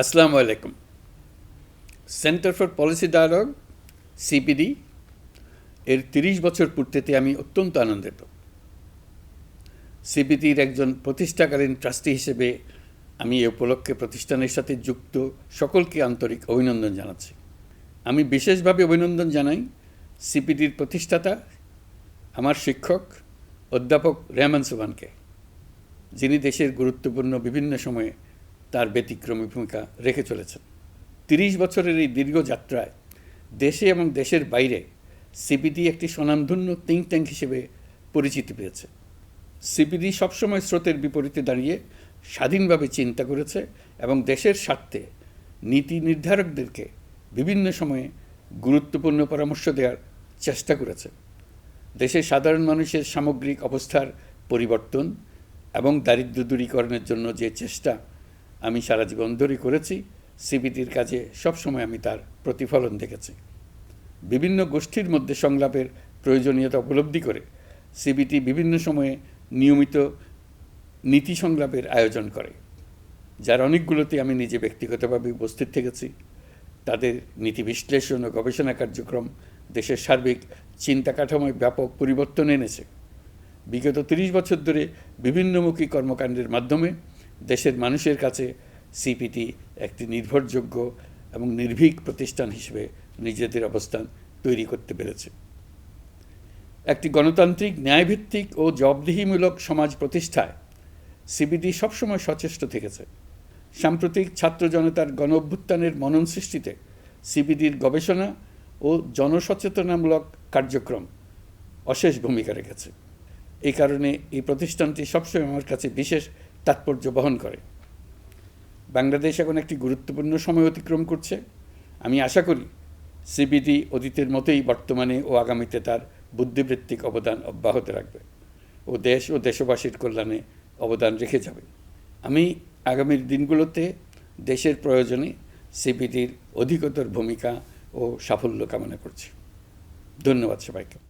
আসসালামু আলাইকুম। Centre for policy dialogue CPD এর তিরিশ বছর পূর্তিতে আমি অত্যন্ত আনন্দিত। সিপিডির একজন প্রতিষ্ঠাকালীন ট্রাস্টি হিসেবে আমি এ উপলক্ষে প্রতিষ্ঠানের সাথে যুক্ত সকলকে আন্তরিক অভিনন্দন জানাচ্ছি। আমি বিশেষভাবে অভিনন্দন জানাই সিপিডির প্রতিষ্ঠাতা, আমার শিক্ষক, অধ্যাপক রেহমান সুবানকে যিনি দেশের গুরুত্বপূর্ণ বিভিন্ন সময়ে তার ব্যতিক্রমী ভূমিকা রেখে চলেছেন। তিরিশ বছরের এই দীর্ঘ যাত্রায় দেশে এবং দেশের বাইরে সিপিডি একটি স্বনামধন্য থিঙ্ক ট্যাঙ্ক হিসেবে পরিচিতি পেয়েছে। সিপিডি সবসময় স্রোতের বিপরীতে দাঁড়িয়ে স্বাধীনভাবে চিন্তা করেছে এবং দেশের স্বার্থে নীতি নির্ধারকদেরকে বিভিন্ন সময়ে গুরুত্বপূর্ণ পরামর্শ দেওয়ার চেষ্টা করেছে। দেশের সাধারণ মানুষের সামগ্রিক অবস্থার পরিবর্তন এবং দারিদ্র্য দূরীকরণের জন্য যে চেষ্টা আমি সারা জীবন ধরে করেছি সিবিটির কাজে সবসময় আমি তার প্রতিফলন দেখেছি। বিভিন্ন গোষ্ঠীর মধ্যে সংলাপের প্রয়োজনীয়তা উপলব্ধি করে সিবিটি বিভিন্ন সময়ে নিয়মিত নীতি সংলাপের আয়োজন করে, যার অনেকগুলোতে আমি নিজে ব্যক্তিগতভাবে উপস্থিত থেকেছি। তাদের নীতি বিশ্লেষণ ও গবেষণা কার্যক্রম দেশের সার্বিক চিন্তা কাঠামোয় ব্যাপক পরিবর্তন এনেছে। বিগত তিরিশ বছর ধরে বিভিন্নমুখী কর্মকাণ্ডের মাধ্যমে দেশের মানুষের কাছে সিপিটি একটি নির্ভরযোগ্য এবং নির্ভীক প্রতিষ্ঠান হিসেবে নিজেদের অবস্থান তৈরি করতে পেরেছে। একটি গণতান্ত্রিক, ন্যায়ভিত্তিক ও জবাবদিহিমূলক সমাজ প্রতিষ্ঠায় সিবিডি সবসময় সচেষ্ট থেকেছে। সাম্প্রতিক ছাত্র জনতার গণ অভ্যুত্থানের মনন সৃষ্টিতে সিবিডির গবেষণা ও জনসচেতনামূলক কার্যক্রম অশেষ ভূমিকা রেখেছে। এই কারণে এই প্রতিষ্ঠানটি সবসময় আমার কাছে বিশেষ তাৎপর্য বহন করে। বাংলাদেশ এখন একটি গুরুত্বপূর্ণ সময় অতিক্রম করছে। আমি আশা করি সিবিডি অতীতের মতোই বর্তমানে ও আগামীতে তার বুদ্ধিবৃত্তিক অবদান অব্যাহত রাখবে ও দেশ ও দেশবাসীর কল্যাণে অবদান রেখে যাবে। আমি আগামীর দিনগুলোতে দেশের প্রয়োজনে সিবিডির অধিকতর ভূমিকা ও সাফল্য কামনা করছি। ধন্যবাদ সবাইকে।